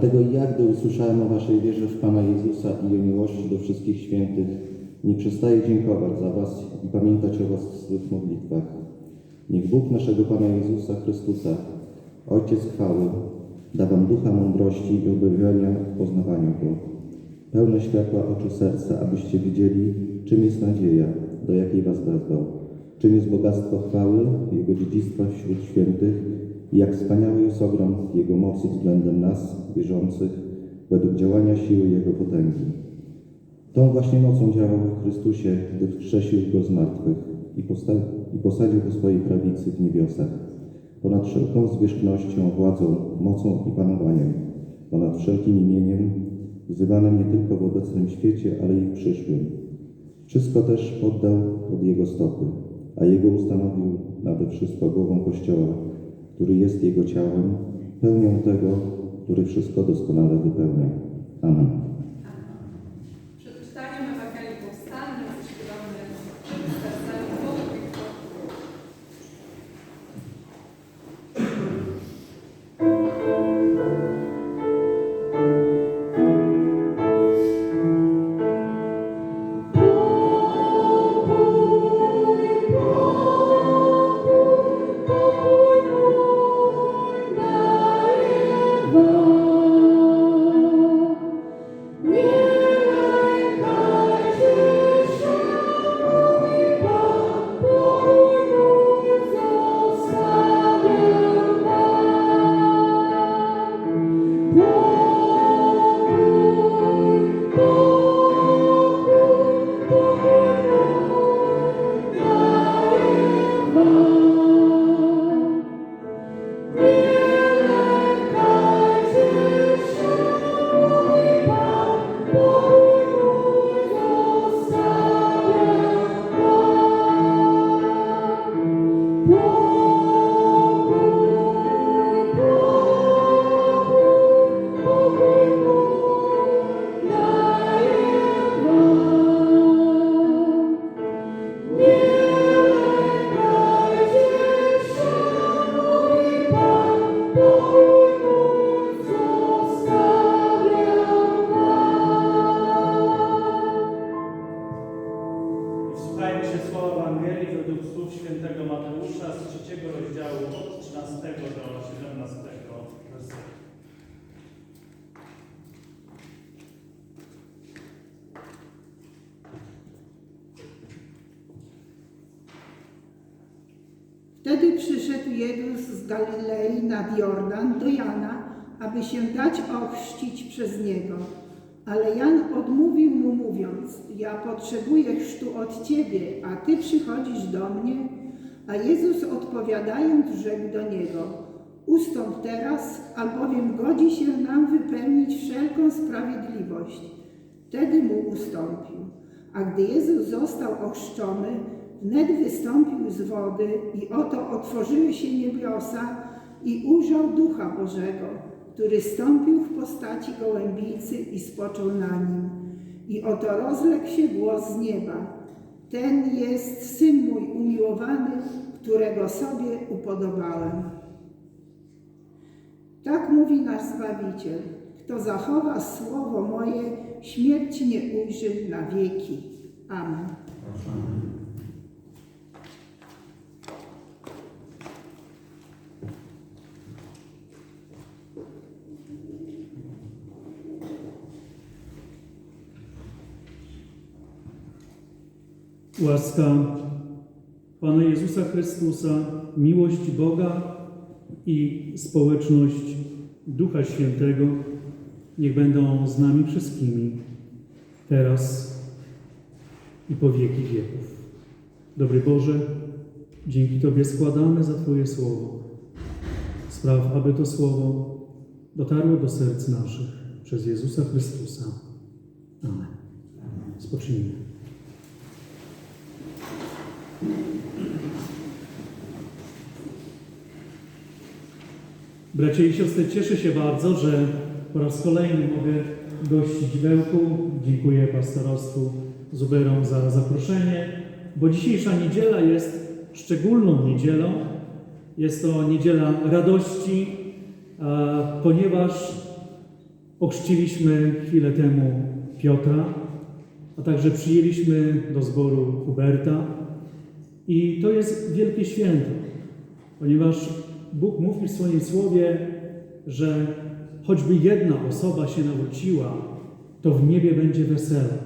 Dlatego ja, gdy usłyszałem o waszej wierze w Pana Jezusa i o miłości do wszystkich świętych, nie przestaję dziękować za was i pamiętać o was w swych modlitwach. Niech Bóg naszego Pana Jezusa Chrystusa, Ojciec chwały, da wam ducha mądrości i objawienia w poznawaniu Go, pełne światła oczu serca, abyście widzieli, czym jest nadzieja, do jakiej was wezwał, czym jest bogactwo chwały, Jego dziedzictwa wśród świętych jak wspaniały jest ogrom Jego mocy względem nas, wierzących, według działania siły Jego potęgi. Tą właśnie mocą działał w Chrystusie, gdy wskrzesił Go z martwych i, i posadził po swojej prawicy w niebiosach, ponad wszelką zwierzchnością, władzą, mocą i panowaniem, ponad wszelkim imieniem, wzywanym nie tylko w obecnym świecie, ale i w przyszłym. Wszystko też poddał pod Jego stopy, a Jego ustanowił nade wszystko głową Kościoła, który jest Jego ciałem, pełnią tego, który wszystko doskonale wypełnia. Amen. Wtedy przyszedł Jezus z Galilei nad Jordan do Jana, aby się dać ochrzcić przez niego. Ale Jan odmówił mu, mówiąc: Ja potrzebuję chrztu od ciebie, a ty przychodzisz do mnie. A Jezus odpowiadając, rzekł do niego: Ustąp teraz, albowiem godzi się nam wypełnić wszelką sprawiedliwość. Wtedy mu ustąpił. A gdy Jezus został ochrzczony, wnet wystąpił z wody i oto otworzyły się niebiosa i ujrzał Ducha Bożego, który stąpił w postaci gołębicy i spoczął na nim. I oto rozległ się głos z nieba. Ten jest Syn mój umiłowany, którego sobie upodobałem. Tak mówi nasz Zbawiciel. Kto zachowa słowo moje, śmierci nie ujrzy na wieki. Amen. Łaska Pana Jezusa Chrystusa, miłość Boga i społeczność Ducha Świętego niech będą z nami wszystkimi, teraz i po wieki wieków. Dobry Boże, dzięki Tobie składamy za Twoje słowo. Spraw, aby to słowo dotarło do serc naszych przez Jezusa Chrystusa. Amen. Spocznijmy. Bracia i siostry, cieszę się bardzo, że po raz kolejny mogę gościć w Bełku. Dziękuję pastorostwu Zuberom za zaproszenie, bo dzisiejsza niedziela jest szczególną niedzielą. Jest to niedziela radości, ponieważ Ochrzciliśmy chwilę temu Piotra, a także przyjęliśmy do zboru Huberta. I to jest wielkie święto, ponieważ Bóg mówi w swoim słowie, że choćby jedna osoba się nawróciła, to w niebie będzie wesele,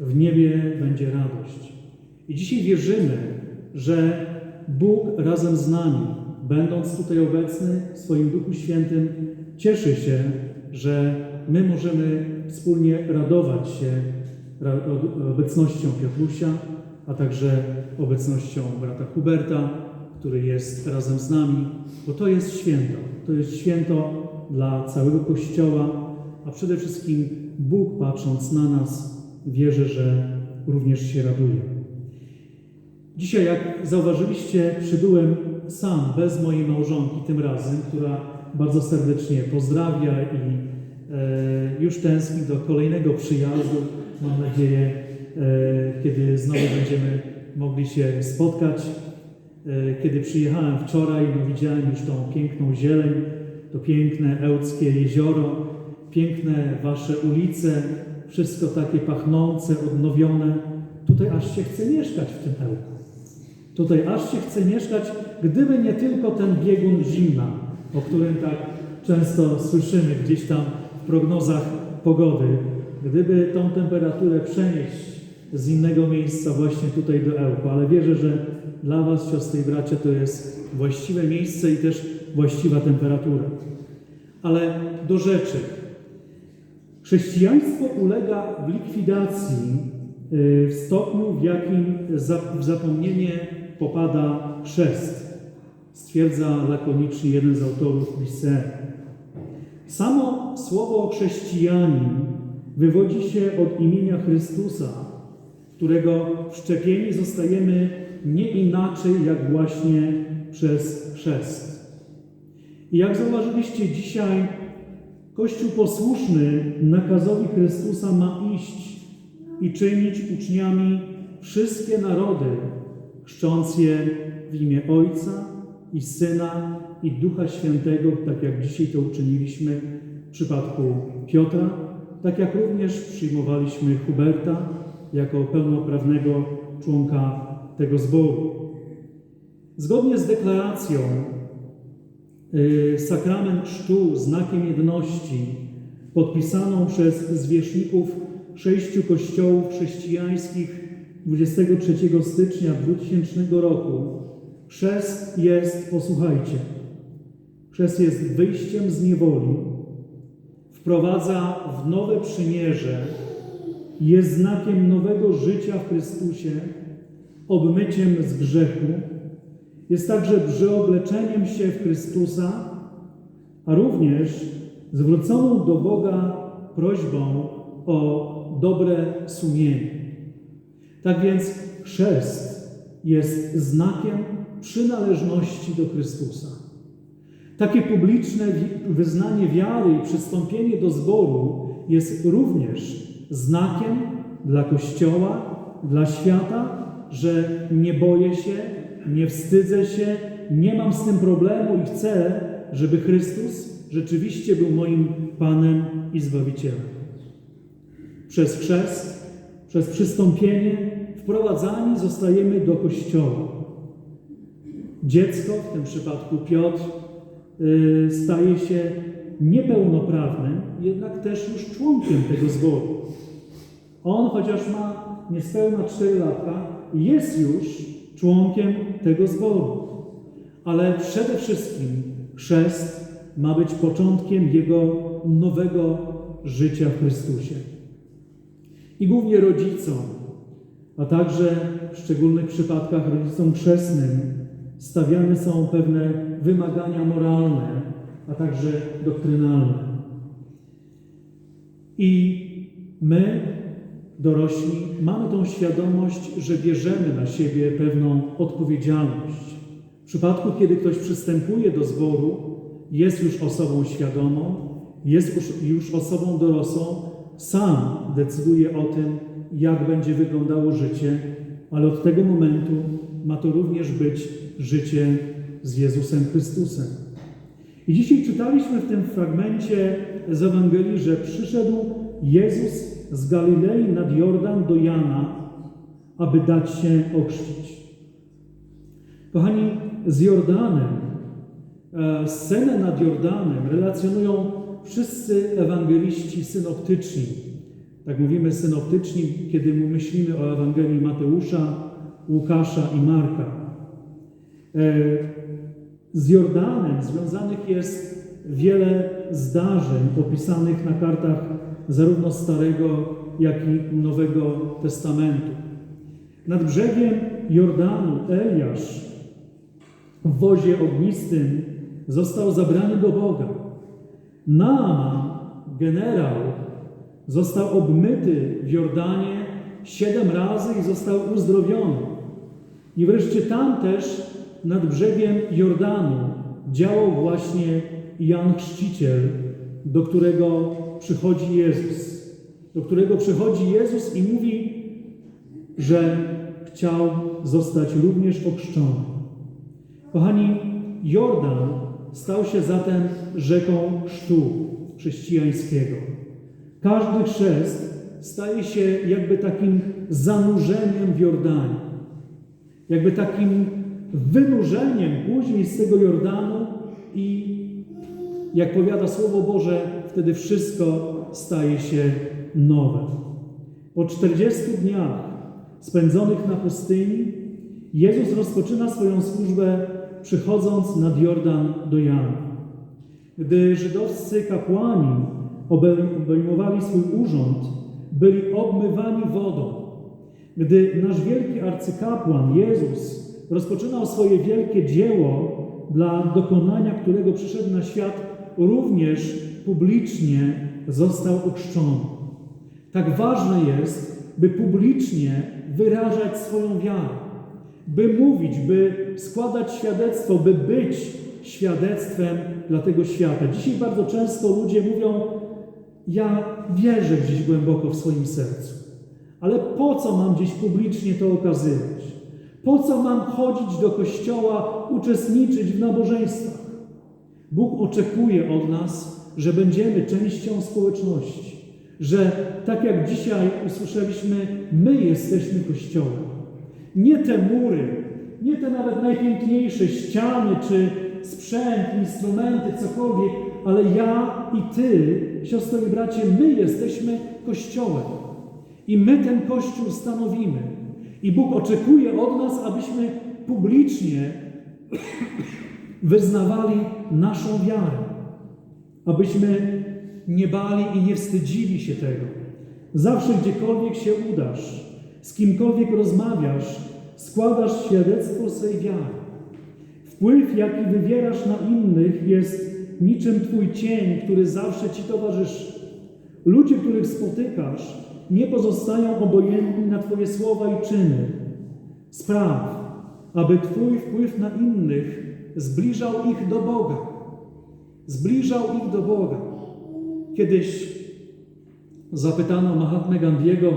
w niebie będzie radość. I dzisiaj wierzymy, że Bóg razem z nami, będąc tutaj obecny w swoim Duchu Świętym, cieszy się, że my możemy wspólnie radować się obecnością Piotrusia, a także obecnością brata Huberta, który jest razem z nami, bo to jest święto. To jest święto dla całego Kościoła, a przede wszystkim Bóg, patrząc na nas, wierzy, że również się raduje. Dzisiaj, jak zauważyliście, przybyłem sam, bez mojej małżonki tym razem, która bardzo serdecznie pozdrawia i e, już tęskni do kolejnego przyjazdu. Mam nadzieję, kiedy znowu będziemy mogli się spotkać. E, kiedy przyjechałem wczoraj, no widziałem już tą piękną zieleń, to piękne ełckie jezioro, piękne wasze ulice, wszystko takie pachnące, odnowione. Tutaj aż się chce mieszkać w tym ełku. Tutaj aż się chce mieszkać, gdyby nie tylko ten biegun zimna, o którym tak często słyszymy gdzieś tam w prognozach pogody. Gdyby tą temperaturę przenieść z innego miejsca właśnie tutaj do Ełku, ale wierzę, że dla Was, siostry i bracia, to jest właściwe miejsce i też właściwa temperatura. Ale do rzeczy. Chrześcijaństwo ulega w likwidacji y, w stopniu, w jakim w zapomnienie popada chrzest, stwierdza lakonicznie jeden z autorów Licea. Samo słowo chrześcijanin wywodzi się od imienia Chrystusa, którego wszczepieni zostajemy nie inaczej jak właśnie przez chrzest. I jak zauważyliście dzisiaj, Kościół posłuszny nakazowi Chrystusa ma iść i czynić uczniami wszystkie narody, chrzcząc je w imię Ojca i Syna i Ducha Świętego, tak jak dzisiaj to uczyniliśmy w przypadku Piotra, tak jak również przyjmowaliśmy Huberta jako pełnoprawnego członka tego zboru. Zgodnie z deklaracją y, sakrament chrztu znakiem jedności podpisaną przez zwierzchników sześciu kościołów chrześcijańskich 23 stycznia 2000 roku. Chrzest jest, posłuchajcie, chrzest jest wyjściem z niewoli, wprowadza w nowe przymierze, jest znakiem nowego życia w Chrystusie, obmyciem z grzechu, jest także przeobleczeniem się w Chrystusa, a również zwróconą do Boga prośbą o dobre sumienie. Tak więc chrzest jest znakiem przynależności do Chrystusa. Takie publiczne wyznanie wiary i przystąpienie do zboru jest również znakiem dla Kościoła, dla świata, że nie boję się, nie wstydzę się, nie mam z tym problemu i chcę, żeby Chrystus rzeczywiście był moim Panem i Zbawicielem. Przez chrzest, przez przystąpienie wprowadzani zostajemy do Kościoła. Dziecko, w tym przypadku Piotr, y, staje się niepełnoprawnym, jednak też już członkiem tego zboru. On, chociaż ma niespełna 4 lata, jest już członkiem tego zboru. Ale przede wszystkim chrzest ma być początkiem jego nowego życia w Chrystusie. I głównie rodzicom, a także w szczególnych przypadkach rodzicom chrzestnym stawiane są pewne wymagania moralne, a także doktrynalne. I my, dorośli, mamy tą świadomość, że bierzemy na siebie pewną odpowiedzialność. W przypadku, kiedy ktoś przystępuje do zboru, jest już osobą świadomą, jest już, już osobą dorosłą, sam decyduje o tym, jak będzie wyglądało życie, ale od tego momentu ma to również być życie z Jezusem Chrystusem. I dzisiaj czytaliśmy w tym fragmencie z Ewangelii, że przyszedł Jezus z Galilei nad Jordan do Jana, aby dać się ochrzcić. Kochani, z Jordanem, e, scenę nad Jordanem relacjonują wszyscy ewangeliści synoptyczni. Tak mówimy synoptyczni, kiedy myślimy o Ewangelii Mateusza, Łukasza i Marka. Z Jordanem związanych jest wiele zdarzeń opisanych na kartach zarówno Starego, jak i Nowego Testamentu. Nad brzegiem Jordanu Eliasz w wozie ognistym został zabrany do Boga. Naaman, generał, został obmyty w Jordanie siedem razy i został uzdrowiony. I wreszcie tam też nad brzegiem Jordanu działał właśnie Jan Chrzciciel, do którego przychodzi Jezus. Do którego przychodzi Jezus i mówi, że chciał zostać również ochrzczony. Kochani, Jordan stał się zatem rzeką chrztu chrześcijańskiego. Każdy chrzest staje się jakby takim zanurzeniem w Jordanie, jakby takim wynurzeniem później z tego Jordanu i jak powiada Słowo Boże, wtedy wszystko staje się nowe. Po 40 dniach spędzonych na pustyni, Jezus rozpoczyna swoją służbę przychodząc nad Jordan do Jana. Gdy żydowscy kapłani obejmowali swój urząd, byli obmywani wodą. Gdy nasz wielki arcykapłan Jezus rozpoczynał swoje wielkie dzieło, dla dokonania którego przyszedł na świat, również publicznie został ochrzczony. Tak ważne jest, by publicznie wyrażać swoją wiarę, by mówić, by składać świadectwo, by być świadectwem dla tego świata. Dzisiaj bardzo często ludzie mówią: Ja wierzę gdzieś głęboko w swoim sercu, ale po co mam gdzieś publicznie to okazywać? Po co mam chodzić do kościoła, uczestniczyć w nabożeństwach? Bóg oczekuje od nas, że będziemy częścią społeczności, że tak jak dzisiaj usłyszeliśmy, my jesteśmy Kościołem. Nie te mury, nie te nawet najpiękniejsze ściany czy sprzęt, instrumenty, cokolwiek, ale ja i Ty, siostro i bracie, my jesteśmy Kościołem. I my ten Kościół stanowimy. I Bóg oczekuje od nas, abyśmy publicznie wyznawali naszą wiarę, abyśmy nie bali i nie wstydzili się tego. Zawsze gdziekolwiek się udasz, z kimkolwiek rozmawiasz, składasz świadectwo swej wiary. Wpływ, jaki wywierasz na innych, jest niczym Twój cień, który zawsze Ci towarzyszy. Ludzie, których spotykasz, nie pozostają obojętni na Twoje słowa i czyny. Spraw, aby Twój wpływ na innych zbliżał ich do Boga. Zbliżał ich do Boga. Kiedyś zapytano Mahatmę Gandiego,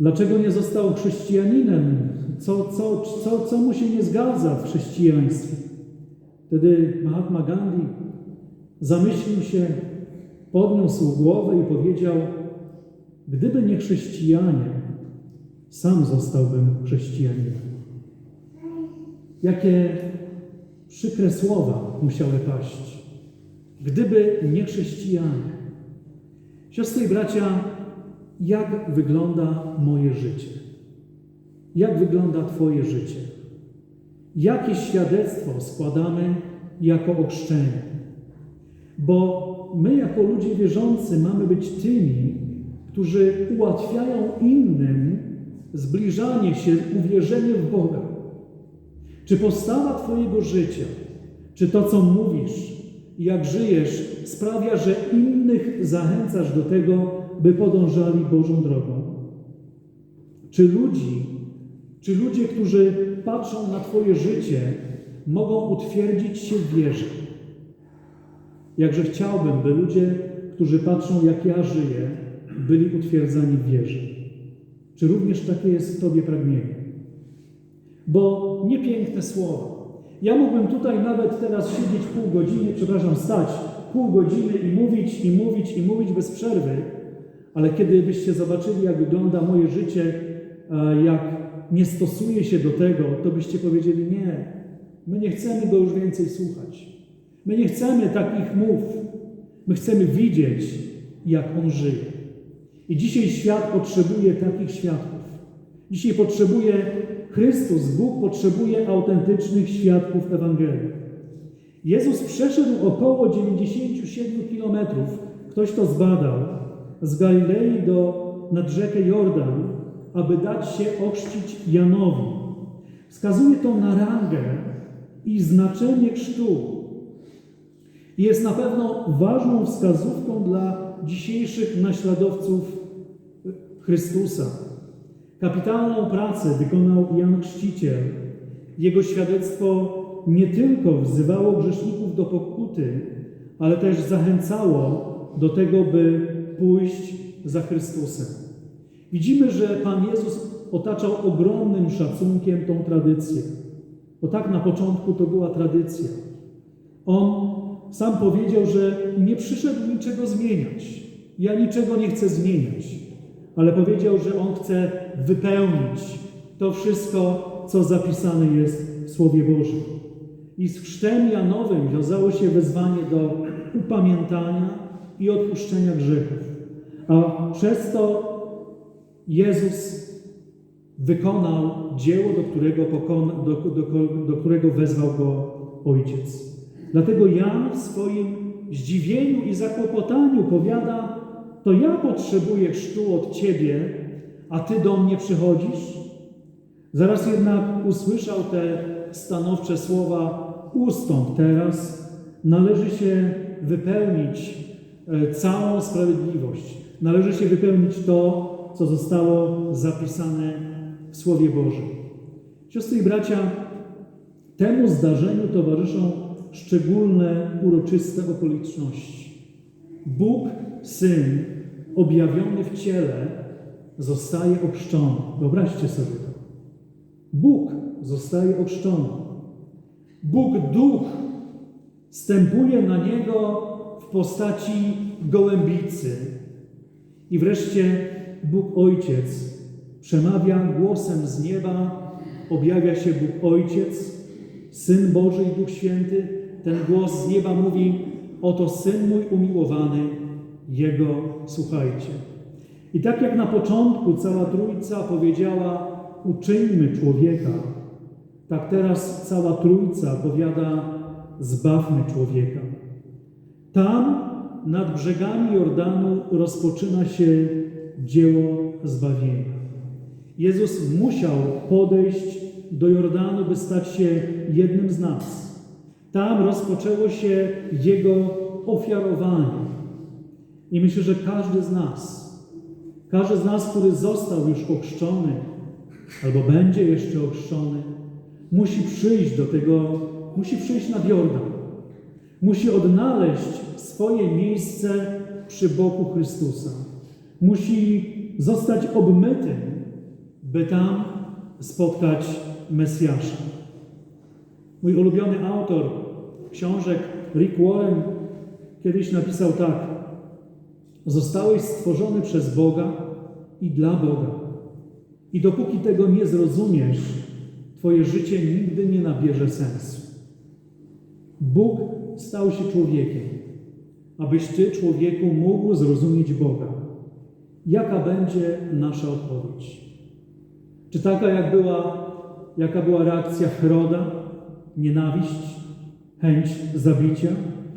dlaczego nie został chrześcijaninem, co, co, co, co mu się nie zgadza w chrześcijaństwie. Wtedy Mahatma Gandhi zamyślił się, podniósł głowę i powiedział: Gdyby nie chrześcijanie, sam zostałbym chrześcijaninem. Jakie przykre słowa musiały paść. Gdyby nie chrześcijanie. Siostry i bracia, jak wygląda moje życie? Jak wygląda Twoje życie? Jakie świadectwo składamy jako ochrzczenie? Bo my, jako ludzie wierzący, mamy być tymi, którzy ułatwiają innym zbliżanie się, uwierzenie w Boga. Czy postawa Twojego życia, czy to, co mówisz, jak żyjesz, sprawia, że innych zachęcasz do tego, by podążali Bożą drogą? Czy ludzi, czy ludzie, którzy patrzą na Twoje życie, mogą utwierdzić się w wierze? Jakże chciałbym, by ludzie, którzy patrzą, jak ja żyję, byli utwierdzani w wierze. Czy również takie jest w Tobie pragnienie? Bo niepiękne słowa. Ja mógłbym tutaj nawet teraz siedzieć pół godziny, przepraszam, stać pół godziny i mówić, i mówić, i mówić bez przerwy, ale kiedy byście zobaczyli, jak wygląda moje życie, jak nie stosuję się do tego, to byście powiedzieli: Nie, my nie chcemy go już więcej słuchać. My nie chcemy takich mów. My chcemy widzieć, jak on żyje. I dzisiaj świat potrzebuje takich świadków. Dzisiaj potrzebuje Chrystus, Bóg potrzebuje autentycznych świadków Ewangelii. Jezus przeszedł około 97 kilometrów, ktoś to zbadał, z Galilei do, nad rzekę Jordan, aby dać się ochrzcić Janowi. Wskazuje to na rangę i znaczenie chrztu. Jest na pewno ważną wskazówką dla dzisiejszych naśladowców Chrystusa. Kapitalną pracę wykonał Jan Chrzciciel. Jego świadectwo nie tylko wzywało grzeszników do pokuty, ale też zachęcało do tego, by pójść za Chrystusem. Widzimy, że Pan Jezus otaczał ogromnym szacunkiem tą tradycję. Bo tak na początku to była tradycja. On sam powiedział, że nie przyszedł niczego zmieniać. Ja niczego nie chcę zmieniać, ale powiedział, że on chce wypełnić to wszystko, co zapisane jest w Słowie Bożym. I z chrztem Janowym wiązało się wezwanie do upamiętania i odpuszczenia grzechów. A przez to Jezus wykonał dzieło, do którego, pokona, do, do, do którego wezwał go Ojciec. Dlatego Jan w swoim zdziwieniu i zakłopotaniu powiada: To ja potrzebuję chrztu od Ciebie, a Ty do mnie przychodzisz? Zaraz jednak usłyszał te stanowcze słowa: Ustąp teraz, należy się wypełnić e, całą sprawiedliwość. Należy się wypełnić to, co zostało zapisane w Słowie Bożym. Siostry i bracia, temu zdarzeniu towarzyszą szczególne, uroczyste okoliczności. Bóg, Syn, objawiony w ciele, zostaje ochrzczony. Wyobraźcie sobie to. Bóg zostaje ochrzczony. Bóg Duch stępuje na niego w postaci gołębicy. I wreszcie Bóg Ojciec przemawia głosem z nieba, objawia się Bóg Ojciec, Syn Boży i Duch Święty. Ten głos z nieba mówi: Oto Syn mój umiłowany, Jego słuchajcie. I tak jak na początku cała Trójca powiedziała: Uczyńmy człowieka, tak teraz cała Trójca powiada: Zbawmy człowieka. Tam, nad brzegami Jordanu, rozpoczyna się dzieło zbawienia. Jezus musiał podejść do Jordanu, by stać się jednym z nas. Tam rozpoczęło się Jego ofiarowanie. I myślę, że każdy z nas, każdy z nas, który został już ochrzczony, albo będzie jeszcze ochrzczony, musi przyjść do tego, musi przyjść nad Jordan. Musi odnaleźć swoje miejsce przy boku Chrystusa. Musi zostać obmytym, by tam spotkać Mesjasza. Mój ulubiony autor książek, Rick Warren, kiedyś napisał tak: Zostałeś stworzony przez Boga i dla Boga. I dopóki tego nie zrozumiesz, Twoje życie nigdy nie nabierze sensu. Bóg stał się człowiekiem, abyś Ty, człowieku, mógł zrozumieć Boga. Jaka będzie nasza odpowiedź? Czy taka, jak była, jaka była reakcja Heroda? Nienawiść, chęć zabicia,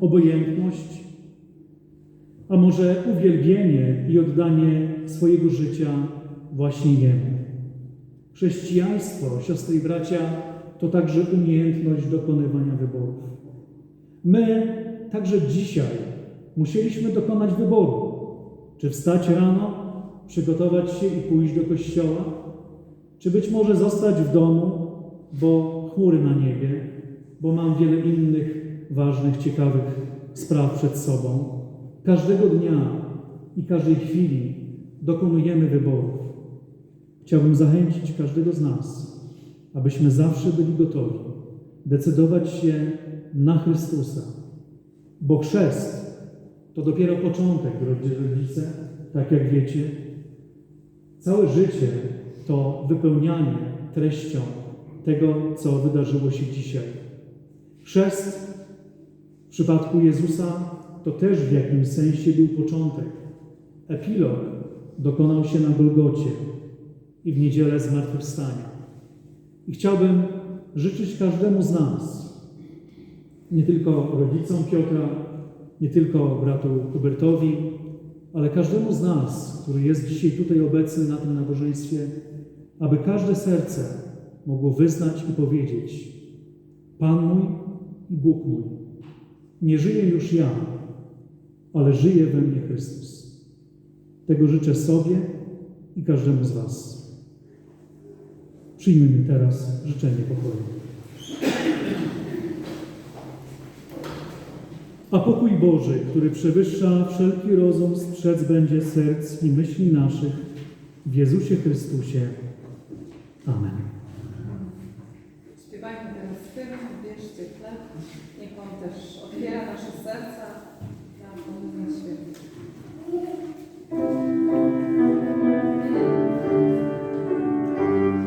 obojętność? A może uwielbienie i oddanie swojego życia właśnie Jemu? Chrześcijaństwo, siostry i bracia, to także umiejętność dokonywania wyborów. My także dzisiaj musieliśmy dokonać wyboru. Czy wstać rano, przygotować się i pójść do kościoła, czy być może zostać w domu, bo chmury na niebie, bo mam wiele innych ważnych, ciekawych spraw przed sobą. Każdego dnia i każdej chwili dokonujemy wyborów. Chciałbym zachęcić każdego z nas, abyśmy zawsze byli gotowi decydować się na Chrystusa, Bo chrzest to dopiero początek, drodzy rodzice, tak jak wiecie. Całe życie to wypełnianie treścią tego, co wydarzyło się dzisiaj. Chrzest w przypadku Jezusa to też w jakimś sensie był początek. Epilog dokonał się na Golgocie i w niedzielę zmartwychwstania. I chciałbym życzyć każdemu z nas, nie tylko rodzicom Piotra, nie tylko bratu Hubertowi, ale każdemu z nas, który jest dzisiaj tutaj obecny na tym nabożeństwie, aby każde serce mogło wyznać i powiedzieć: Pan mój i Bóg mój, nie żyję już ja, ale żyje we mnie Chrystus. Tego życzę sobie i każdemu z Was. Przyjmijmy teraz życzenie pokoju. A pokój Boży, który przewyższa wszelki rozum, strzec będzie serc i myśli naszych w Jezusie Chrystusie. Amen.